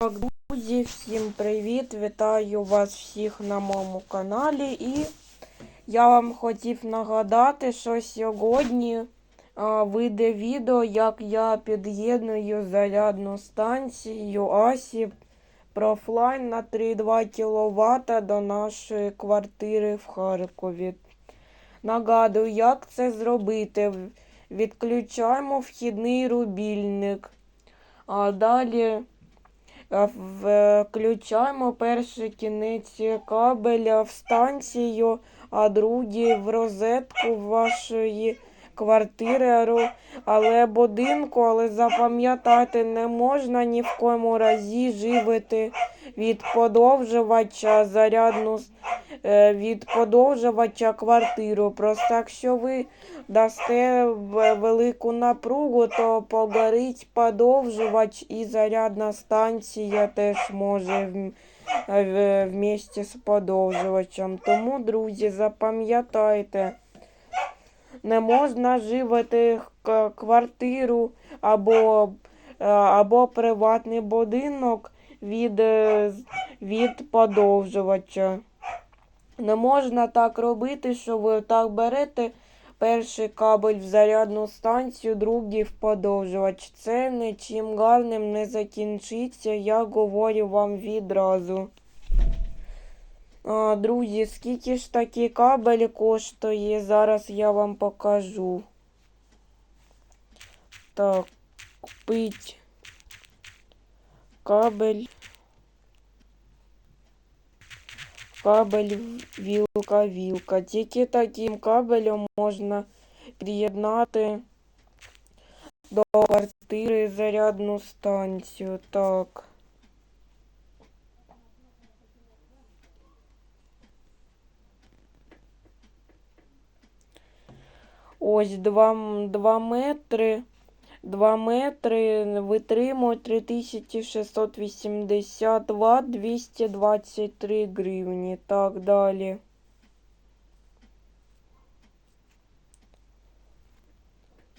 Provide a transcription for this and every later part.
Так, друзі, всім привіт! Вітаю вас всіх на моєму каналі. І я вам хотів нагадати, що сьогодні а, вийде відео, як я під'єдную зарядну станцію Асі Профлайн на 3,2 кВт до нашої квартири в Харкові. Нагадую, як це зробити. Відключаємо вхідний рубільник. А далі включаємо перший кінець кабеля в станцію, а другий в розетку вашої квартири, але будинку, але запам'ятати не можна ні в коєму разі живити. Від подовжувача зарядну від подовжувача квартиру. Просто якщо ви дасте велику напругу, то погорить подовжувач і зарядна станція теж може в- вместе з подовжувачем. Тому, друзі, запам'ятайте, не можна живити к- квартиру або, е, або приватний будинок від, е, від подовжувача. Не можна так робити, що ви так берете перший кабель в зарядну станцію, другий в подовжувач. Це нічим гарним не закінчиться, я говорю вам відразу. А, друзі, скільки ж такий кабель коштує? Зараз я вам покажу. Так, купить кабель. Кабель вілка вілка. Тільки таким кабелем можна приєднати до квартири зарядну станцію. Так. Ось 2, 2 метри. 2 метри витримують 3680 Вт 223 гривні. Так, далі.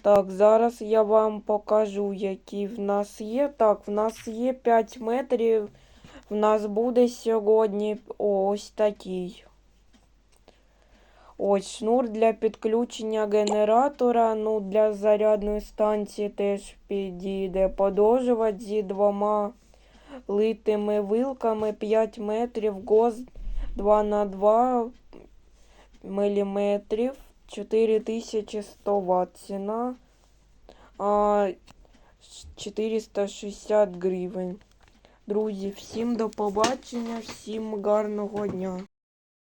Так, зараз я вам покажу, які в нас є. Так, в нас є 5 метрів. В нас буде сьогодні ось такий. Ось шнур для підключення генератора. Ну, для зарядної станції теж підійде. Подовжувач зі двома литими вилками 5 метрів. ГОЗ 2 на 2 міліметрів. 4100 Вт ціна. А, 460 гривень. Друзі, всім до побачення, всім гарного дня.